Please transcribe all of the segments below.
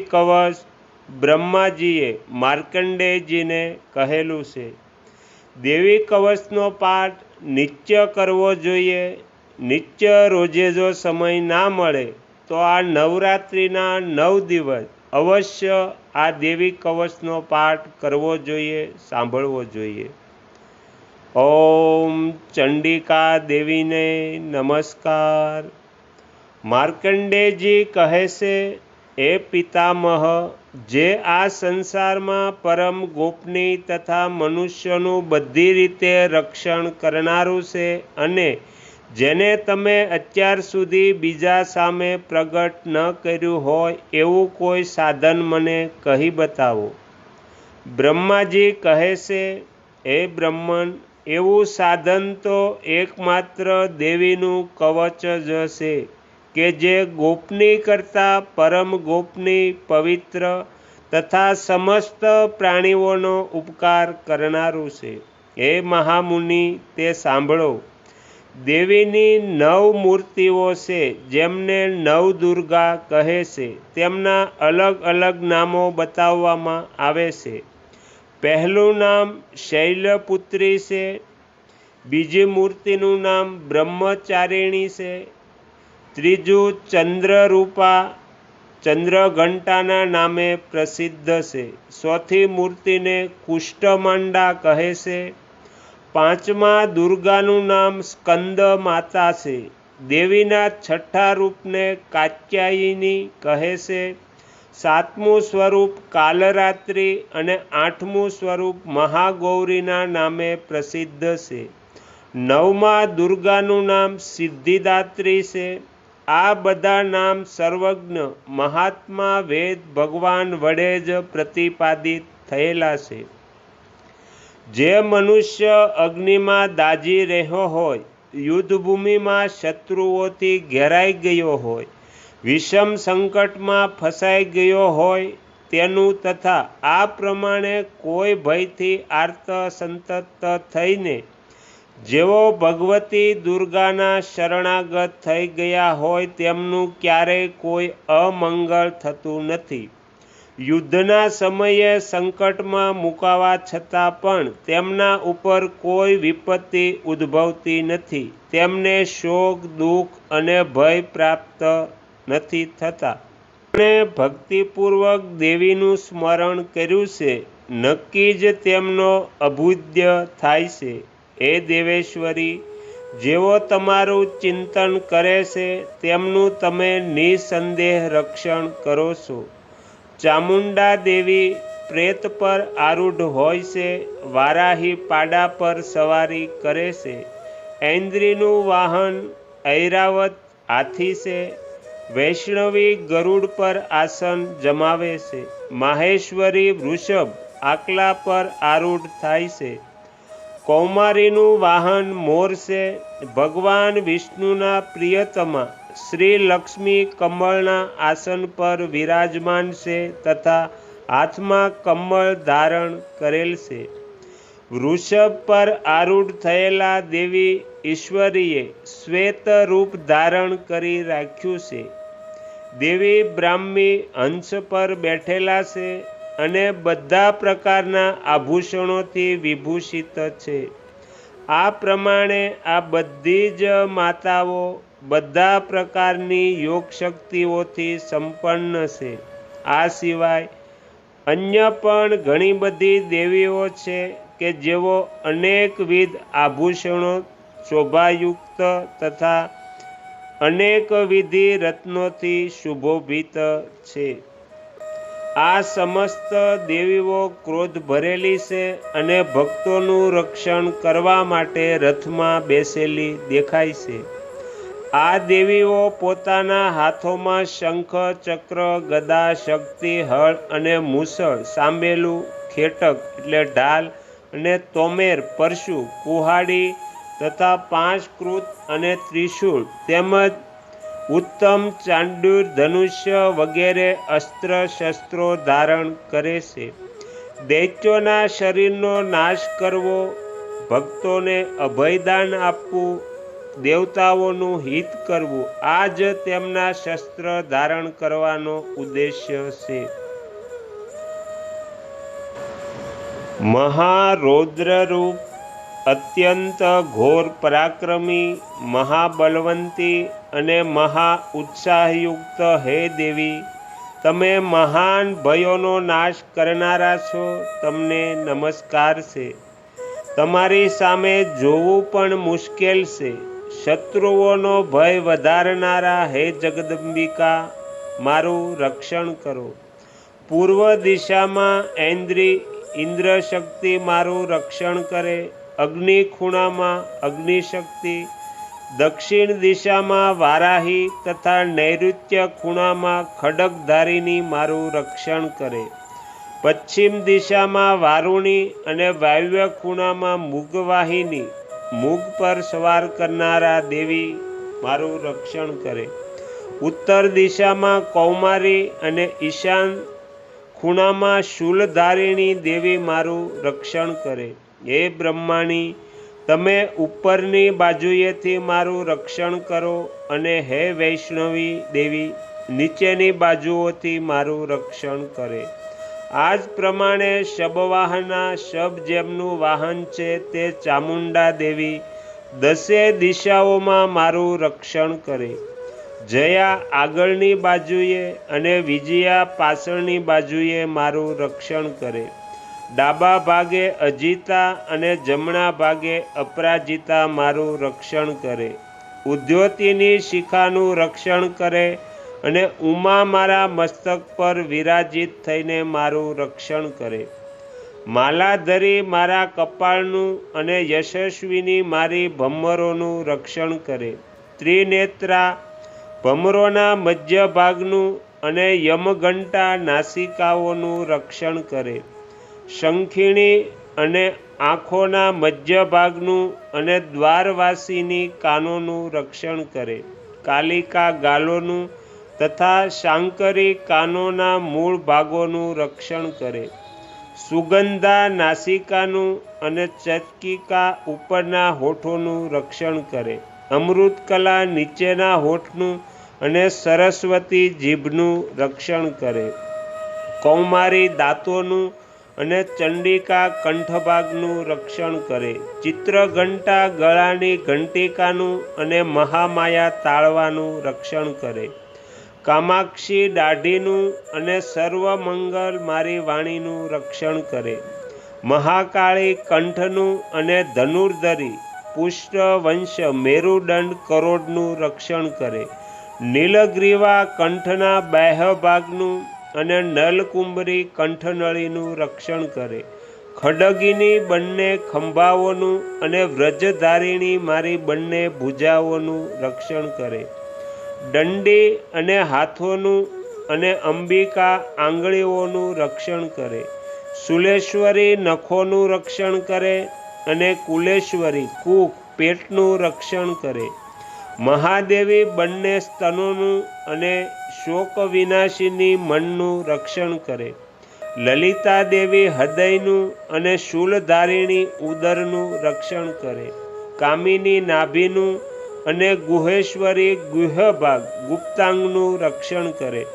કવચ બ્રહ્માજીએ માર્કંડેયજીને કહેલું છે. દેવી કવચનો પાઠ નિત્ય કરવો જોઈએ. નિત્ય રોજે જો સમય ના મળે, તો આ નવરાત્રિના નવ દિવસ અવશ્ય આ દેવી કવચનો પાઠ કરવો જોઈએ, સાંભળવો જોઈએ. ઓમ ચંડિકા દેવીને નમસ્કાર. માર્કંડેયજી કહે છે એ પિતામહ, જે આ સંસારમાં પરમ ગોપનીય તથા મનુષ્યનું બધી રીતે રક્ષણ કરનારું છે અને જેને તમે અત્યાર સુધી બીજા સામે પ્રગટ ન કર્યું હોય એવું કોઈ સાધન મને કહી બતાવો. બ્રહ્માજી કહે છે, હે બ્રહ્મન, એવું સાધન તો એકમાત્ર દેવીનું કવચ જ છે. કે જે ગોપની કરતાં પરમ ગોપની પવિત્ર તથા સમસ્ત પ્રાણીઓનો ઉપકાર કરનારું છે. હે મહામુનિ, તે સાંભળો. દેવીની નવ મૂર્તિઓ છે, જેમને નવ દુર્ગા કહે છે. તેમના અલગ અલગ નામો બતાવવામાં આવે છે. પહેલું નામ શૈલપુત્રી છે, બીજી મૂર્તિનું નામ બ્રહ્મચારિણી છે ત્રીજું ચંદ્રરૂપા ચંદ્રઘંટાના નામે પ્રસિદ્ધ છે. ચોથી મૂર્તિને કુષ્ઠમાંડા કહે છે. પાંચમા દુર્ગાનું નામ સ્કંદ માતા છે. દેવીના છઠ્ઠા રૂપને કાત્યાયિની કહે છે. સાતમું સ્વરૂપ કાલરાત્રિ અને આઠમું સ્વરૂપ મહાગૌરીના નામે પ્રસિદ્ધ છે. નવમા દુર્ગાનું નામ સિદ્ધિદાત્રી છે. આ બધા નામ સર્વજ્ઞ, મહાત્મા, વેદ, ભગવાન વડે જ પ્રતિપાદિત થયેલા છે. જે મનુષ્ય અગ્નિમાં દાજી રહ્યો હોય, યુદ્ધભૂમિમાં શત્રુઓથી ઘેરાઈ ગયો હોય, વિષમ સંકટમાં ફસાઈ ગયો હોય, તેનું તથા આ પ્રમાણે કોઈ ભયથી આર્ત સંતત થઈને જેઓ ભગવતી દુર્ગાના શરણાગત થઈ ગયા હોય તેમનું ક્યારેય કોઈ અમંગળ થતું નથી. યુદ્ધના સમયે સંકટમાં મુકાવા છતાં પણ તેમના ઉપર કોઈ વિપત્તિ ઉદ્ભવતી નથી. તેમને શોક, દુઃખ અને ભય પ્રાપ્ત નથી થતા. તેમણે ભક્તિપૂર્વક દેવીનું સ્મરણ કર્યું છે. નક્કી જ તેમનો અભુદ્ય થાય છે. હે દેવેશ્વરી જેઓ તમારું ચિંતન કરે છે, તેમનું તમે નિસંદેહ રક્ષણ કરો છો. ચામુંડા દેવી પ્રેત પર આરૂઢ હોય છે, વારાહી પાડા પર સવારી કરે છે. ઐન્દ્રીનું વાહન ઐરાવત હાથી છે, વૈષ્ણવી ગરુડ પર આસન જમાવે છે. માહેશ્વરી વૃષભ આકલા પર આરૂઢ થાય છે. કૌમારીનું વાહન મોર છે ભગવાન વિષ્ણુના પ્રિયતમા શ્રી લક્ષ્મી કમળના આસન પર વિરાજમાન છે તથા હાથમાં કમળ ધારણ કરેલ છે. વૃષભ પર આરૂઢ થયેલા દેવી ઈશ્વરીએ શ્વેત રૂપ ધારણ કરી રાખ્યું છે. દેવી બ્રાહ્મી હંસ પર બેઠેલા છે અને બધા પ્રકારના આભૂષણોથી વિભૂષિત છે. આ પ્રમાણે આ બધી જ માતાઓ બધા પ્રકારની યોગ શક્તિઓથી સંપન્ન છે. આ સિવાય અન્ય પણ ઘણી બધી દેવીઓ છે કે જેઓ અનેકવિધ આભૂષણો, શોભાયુક્ત તથા અનેકવિધિ રત્નોથી શુભોભિત છે. આ સમસ્ત દેવીઓ ક્રોધ ભરેલી છે અને ભક્તોનું રક્ષણ કરવા માટે રથમાં બેસેલી દેખાય છે. આ દેવીઓ પોતાના હાથોમાં શંખ, ચક્ર, ગદા, શક્તિ, હળ અને મુસળ સાંભેલું ખેટક એટલે ઢાલ અને તોમેર, પરશુ, કુહાડી તથા પાંચ કૃત અને ત્રિશૂળ તેમજ ઉત્તમ ચાંડુર ધનુષ્ય વગેરે અસ્ત્ર શસ્ત્રો ધારણ કરે છે. દૈત્યોના શરીરનો નાશ કરવો, ભક્તોને અભયદાન આપવું, દેવતાઓનું હિત કરવું, આ જ તેમના શસ્ત્ર ધારણ કરવાનો ઉદ્દેશ્ય છે. મહારૌદ્રરૂપ, અત્યંત ઘોર પરાક્રમી, મહાબલવંતી અને મહા ઉત્સાહયુક્ત, હે દેવી, તમે મહાન ભયોનો નાશ કરનારા છો, તમને નમસ્કાર છે. તમારી સામે જોવું પણ મુશ્કેલ છે. શત્રુઓનો ભય વધારનારા, હે જગદંબિકા, મારું રક્ષણ કરો. પૂર્વ દિશામાં ઐન્દ્રી, ઇન્દ્રશક્તિ મારું રક્ષણ કરે. અગ્નિ ખૂણામાં અગ્નિશક્તિ દક્ષિણ દિશામાં વારાહી તથા નૈઋત્ય ખૂણામાં ખડકધારીની મારું રક્ષણ કરે. પશ્ચિમ દિશામાં વારુણી અને વાયવ્ય ખૂણામાં મુગવાહિની, મુગ પર સવાર કરનારા દેવી મારું રક્ષણ કરે. ઉત્તર દિશામાં કૌમારી અને ઈશાન ખૂણામાં શૂલધારીણી દેવી મારું રક્ષણ કરે. હે બ્રહ્માણી તમે ઉપરની બાજુએથી મારું રક્ષણ કરો અને હે વૈષ્ણવી દેવી, નીચેની બાજુઓથી મારું રક્ષણ કરે. આ જ પ્રમાણે શબવાહના શબ જેમનું વાહન છે તે ચામુંડા દેવી દસે દિશાઓમાં મારું રક્ષણ કરે. જયા આગળની બાજુએ અને વિજયા પાછળની બાજુએ મારું રક્ષણ કરે. ડાબા ભાગે અજીતા અને જમણા ભાગે અપરાજિતા મારું રક્ષણ કરે. ઉદ્યોતિની શિખાનું રક્ષણ કરે અને ઉમા મારા મસ્તક પર વિરાજિત થઈને મારું રક્ષણ કરે. માલાધરી મારા કપાળનું અને યશસ્વીની મારી ભમરોનું રક્ષણ કરે. ત્રિનેત્રા ભમરોના મધ્ય ભાગનું અને યમઘંટા નાસિકાઓનું રક્ષણ કરે. શંખીણી અને આંખોના મધ્ય ભાગનું અને દ્વારવાસીની કાનોનું રક્ષણ કરે. કાલિકા ગાલોનું તથા શાંકરી કાનોના મૂળ ભાગોનું રક્ષણ કરે. સુગંધા નાસિકાનું અને ચટકીકા ઉપરના હોઠોનું રક્ષણ કરે. અમૃતકલા નીચેના હોઠનું અને સરસ્વતી જીભનું રક્ષણ કરે. કૌમારી દાંતોનું અને ચંડિકા કંઠભાગનું રક્ષણ કરે. ચિત્રઘંટા ગળાની ઘંટિકાનું અને મહામાયા તાળવાનું રક્ષણ કરે. કામાક્ષી દાઢીનું અને સર્વમંગલ મારી વાણીનું રક્ષણ કરે. મહાકાળી કંઠનું અને ધનુર્ધરી પુષ્ટ વંશ મેરુદંડ કરોડનું રક્ષણ કરે. નીલગ્રીવા કંઠના બાહ્ય ભાગનું અને નલકુંભરી કંઠનળીનું રક્ષણ કરે. ખડગીની બંને ખંભાઓનું અને વ્રજધારીણી મારી બંને ભુજાઓનું રક્ષણ કરે. દંડી અને હાથોનું અને અંબિકા આંગળીઓનું રક્ષણ કરે. સુલેશ્વરી નખોનું રક્ષણ કરે અને કુલેશ્વરી કૂક પેટનું રક્ષણ કરે. મહાદેવી બંને સ્તનોનું અને શોક વિનાશીની મનનું રક્ષણ કરે. લલિતા દેવી હૃદયનું અને શૂલધારીણી ઉદરનું રક્ષણ કરે. કામિની નાભીનું અને ગુહેશ્વરી ગુહભાગ ગુપ્તાંગનું રક્ષણ કરે.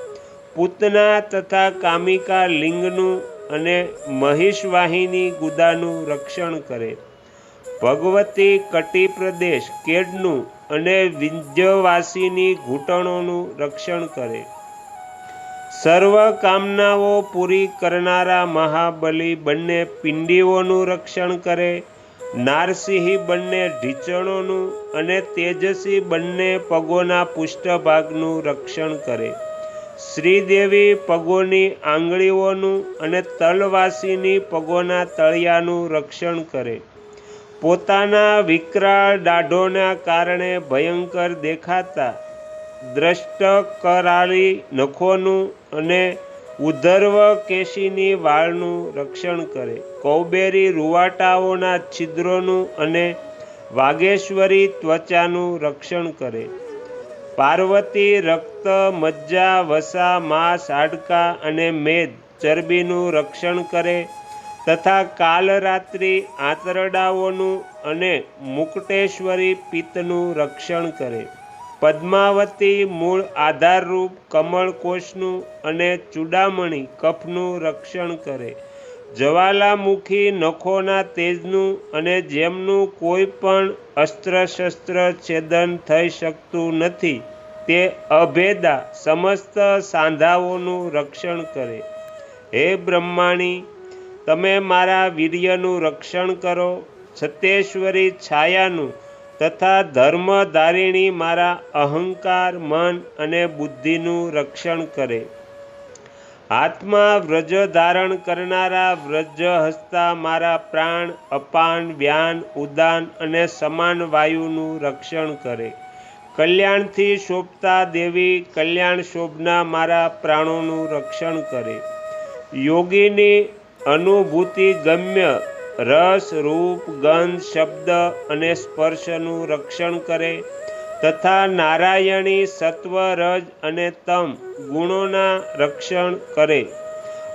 પૂતના તથા કામિકા લિંગનું અને મહિષવાહિની ગુદાનું રક્ષણ કરે. ભગવતી કટી પ્રદેશ કેડનું અને વિંધ્યવાસીની ઘૂંટણોનું રક્ષણ કરે. સર્વ કામનાઓ પૂરી કરનારા મહાબલી બંને પિંડીઓનું રક્ષણ કરે, નારસિંહ બંને ઢીચણોનું અને તેજસી બંને પગોના પુષ્ઠભાગનું રક્ષણ કરે. શ્રીદેવી પગોની આંગળીઓનું અને તલવાસીની પગોના તળિયાનું રક્ષણ કરે. પોતાના વિકરાળ દાઢોના કારણે ભયંકર દેખાતા દ્રષ્ટ કરાળી નખોનું અને ઉધર્વ કેશીની વાળનું રક્ષણ કરે. કૌબેરી રૂવાટાઓના છિદ્રોનું અને વાગેશ્વરી ત્વચાનું રક્ષણ કરે. પાર્વતી, રક્ત, મજ્જા, વસા, માંસ, હાડકા અને મેદ ચરબીનું રક્ષણ કરે. તથા કાલરાત્રિ આંતરડાઓનું અને મુકટેશ્વરી પિત્તનું રક્ષણ કરે. પદ્માવતી મૂળ આધારરૂપ કમળકોષનું અને ચૂડામણી કફનું રક્ષણ કરે. જ્વાલામુખી નખોના તેજનું અને જેમનું કોઈ પણ અસ્ત્ર છેદન થઈ શકતું નથી, તે અભેદા સમસ્ત સાંધાઓનું રક્ષણ કરે. હે બ્રહ્માણી તમે મારા વીર્યનું રક્ષણ કરો, સત્યેશ્વરી છાયાનું તથા ધર્મધારિણી મારા અહંકાર, મન અને બુદ્ધિનું રક્ષણ કરે. હાથમાં વ્રજ ધારણ કરનારા વ્રજ હસ્તા મારા પ્રાણ અપાન, વ્યાન, ઉદાન અને સમાન વાયુનું રક્ષણ કરે. કલ્યાણથી શોભતા દેવી કલ્યાણ શોભના મારા પ્રાણોનું રક્ષણ કરે. યોગીની અનુભૂતિ ગમ્ય રસ, રૂપ, ગંધ, શબ્દ અને સ્પર્શનું રક્ષણ કરે તથા નારાયણી સત્વ, રજ અને તમ ગુણોના રક્ષણ કરે.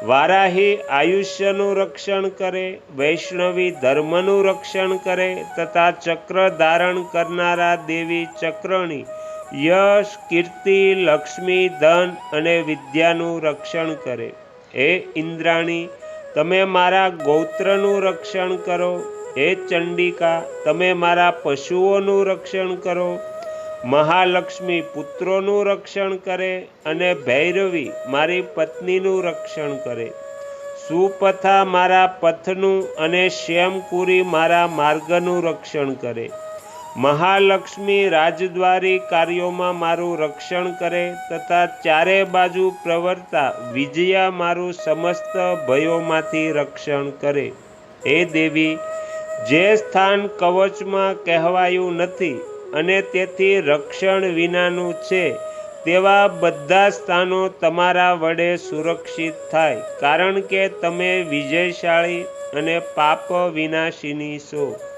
વારાહી આયુષ્યનું રક્ષણ કરે, વૈષ્ણવી ધર્મનું રક્ષણ કરે તથા ચક્ર ધારણ કરનારા દેવી ચક્રણી, યશ, કીર્તિ, લક્ષ્મી, ધન અને વિદ્યાનું રક્ષણ કરે. હે ઇન્દ્રાણી તમે મારા ગૌત્રનું રક્ષણ કરો. હે ચંડિકા, તમે મારા પશુઓનું રક્ષણ કરો. મહાલક્ષ્મી પુત્રોનું રક્ષણ કરે અને ભૈરવી મારી પત્નીનું રક્ષણ કરે. સુપથા મારા પથનું અને શ્યામકુરી મારા માર્ગનું રક્ષણ કરે. મહાલક્ષ્મી રાજદ્વારી કાર્યોમાં મારું રક્ષણ કરે તથા ચારે બાજુ પ્રવર્તા વિજયા મારું સમસ્ત ભયોમાંથી રક્ષણ કરે. હે દેવી, જે સ્થાન કવચમાં કહેવાયું નથી અને તેથી રક્ષણ વિનાનું છે, તેવા બધા સ્થાનો તમારા વડે સુરક્ષિત થાય, કારણ કે તમે વિજયશાળી અને પાપ વિનાશીની છો.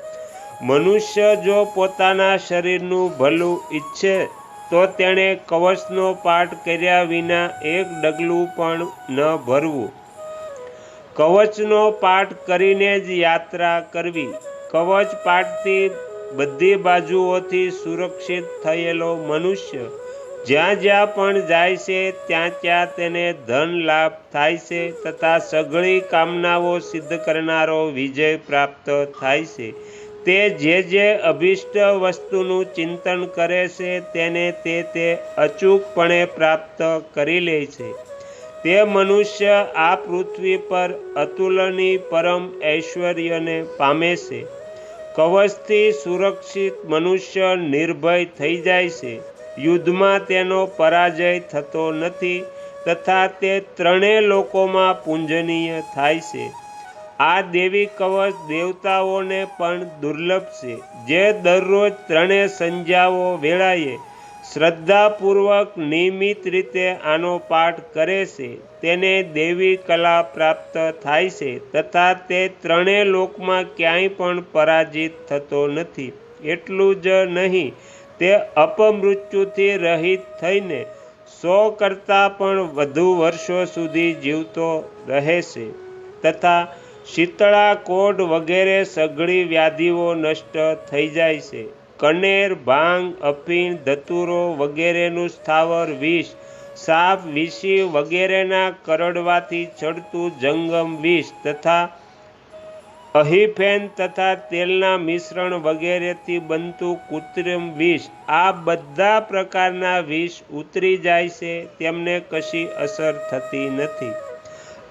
મનુષ્ય જો પોતાના શરીરનું ભલું ઈચ્છે, તો તેણે કવચનો પાઠ કર્યા વિના એક ડગલું પણ ન ભરવું. કવચનો પાઠ કરીને જ યાત્રા કરવી. કવચ પાઠથી બધી બાજુઓથી સુરક્ષિત થયેલો મનુષ્ય, જ્યાં જ્યાં પણ જાય છે, ત્યાં ત્યાં તેને ધન લાભ થાય છે તથા સઘળી કામનાઓ સિદ્ધ કરનારો વિજય પ્રાપ્ત થાય છે. તે જે જે અભિષ્ટ વસ્તુનું ચિંતન કરે છે, તેને તે તે અચૂકપણે પ્રાપ્ત કરી લે છે. તે મનુષ્ય આ પૃથ્વી પર અતુલની પરમ ઐશ્વર્યને પામે છે. કવચથી સુરક્ષિત મનુષ્ય નિર્ભય થઈ જાય છે. યુદ્ધમાં તેનો પરાજય થતો નથી તથા તે ત્રણેય લોકોમાં પૂંજનીય થાય છે. આ દેવી કવચ દેવતાઓને પણ દુર્લભ છે, જે દરરોજ ત્રણેય સંજાઓ વેળાએ શ્રદ્ધાપૂર્વક નિયમિત રીતે આનો પાઠ કરે છે. તેને દેવી કલા પ્રાપ્ત થાય છે તથા તે ત્રણેય લોકમાં ક્યાંય પણ પરાજિત થતો નથી. એટલું જ નહીં, તે અપમૃત્યુથી રહિત થઈને સો કરતાં પણ વધુ વર્ષો સુધી જીવતો રહે છે તથા શીતળા કોઢ વગેરે સઘળી વ્યાધિઓ નષ્ટ થઈ જાય છે. કનેર, ભાંગ અફીણ ધતુરો વગેરેનું સ્થાવર વિષ, સાપ, વિષી વગેરેના કરડવાથી ચડતું જંગમ વિષ તથા અહીફેન તથા તેલના મિશ્રણ વગેરેથી બનતું કૃત્રિમ વિષ, આ બધા પ્રકારના વિષ ઉતરી જાય છે. તેમને કશી અસર થતી નથી.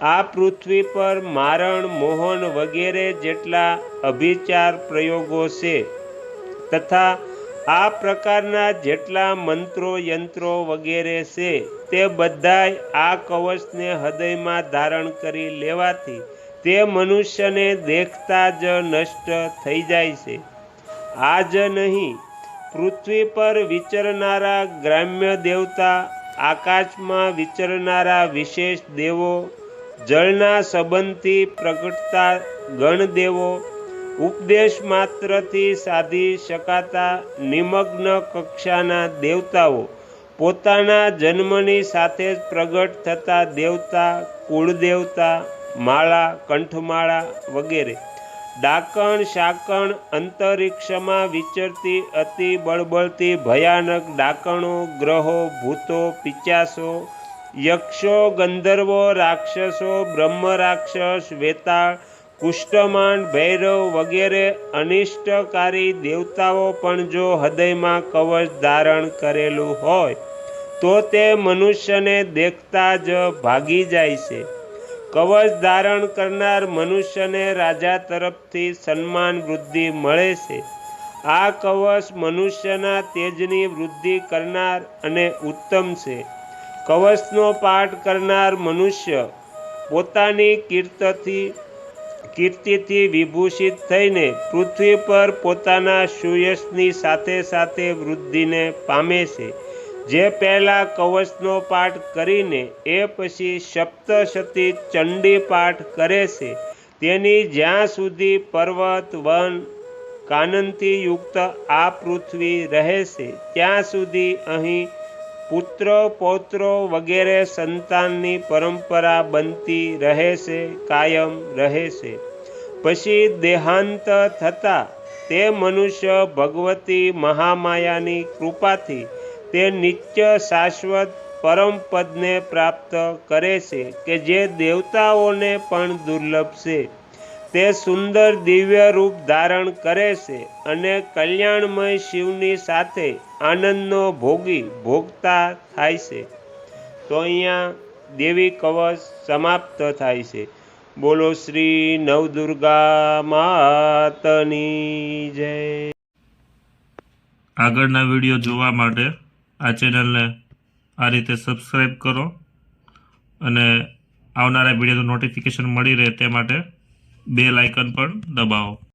આ પૃથ્વી પર મારણ, મોહન વગેરે જેટલા અભિચાર પ્રયોગો છે તથા આ પ્રકારના જેટલા મંત્રો, યંત્રો વગેરે છે તે બધાય આ કવચને હૃદયમાં ધારણ કરી લેવાથી તે મનુષ્યને દેખતા જ નષ્ટ થઈ જાય છે. આ જ નહીં, પૃથ્વી પર વિચરનારા ગ્રામ્ય દેવતા આકાશમાં વિચરનારા વિશેષ દેવો જળના સંબંધથી પ્રગટતા ગણદેવો ઉપદેશ માત્રથી સાધી શકાતા નિમગ્ન કક્ષાના દેવતાઓ, પોતાના જન્મની સાથે જ પ્રગટ થતા દેવતા, કુળદેવતા, માળા, કંઠમાળા વગેરે. ડાકણ, શાકણ અંતરિક્ષમાં વિચરતી અતિ બળબળતી ભયાનક ડાકણો, ગ્રહો, ભૂતો, પિચાસો યક્ષો ગંધર્વો રાક્ષસો બ્રહ્મ રાક્ષસ વેતાળ કુષ્ટમાંડ ભૈરવ વગેરે અનિષ્ટકારી દેવતાઓ પણ જો હૃદયમાં કવચ ધારણ કરેલું હોય, તો તે મનુષ્યને દેખતા જ ભાગી જાય છે. કવચ ધારણ કરનાર મનુષ્યને રાજા તરફથી સન્માન વૃદ્ધિ મળે છે. આ કવચ મનુષ્યના તેજની વૃદ્ધિ કરનાર અને ઉત્તમ છે. કવચનો પાઠ કરનાર મનુષ્ય પોતાની કીર્તથી કીર્તિથી વિભૂષિત થઈને પૃથ્વી પર પોતાના સુયશની સાથે સાથે વૃદ્ધિને પામે છે. જે પહેલાં કવચનો પાઠ કરીને એ પછી સપ્તશતી ચંડી પાઠ કરે છે. તેની જ્યાં સુધી પર્વત, વન કાનનથી યુક્ત આ પૃથ્વી રહે છે, ત્યાં સુધી અહીં પુત્ર, પૌત્રો વગેરે સંતાનની પરંપરા બનતી રહે છે કાયમ રહે છે પછી દેહાંત થતાં તે મનુષ્ય ભગવતી મહામાયાની કૃપાથી તે નિત્ય શાશ્વત પરમ પદને પ્રાપ્ત કરે છે કે જે દેવતાઓને પણ દુર્લભ છે તે સુંદર દિવ્ય રૂપ ધારણ કરે છે અને કલ્યાણમય શિવની સાથે આનંદનો ભોગી ભોગતા થાય છે. તો અહીંયા દેવી કવચ સમાપ્ત થાય છે. બોલો શ્રી નવદુર્ગા માતની જય. આગળના વીડિયો જોવા માટે આ ચેનલને આ રીતે સબસ્ક્રાઈબ કરો અને આવનારા વિડીયોનું નોટિફિકેશન મળી રહે તે માટે બેલ આઇકન પણ દબાવો.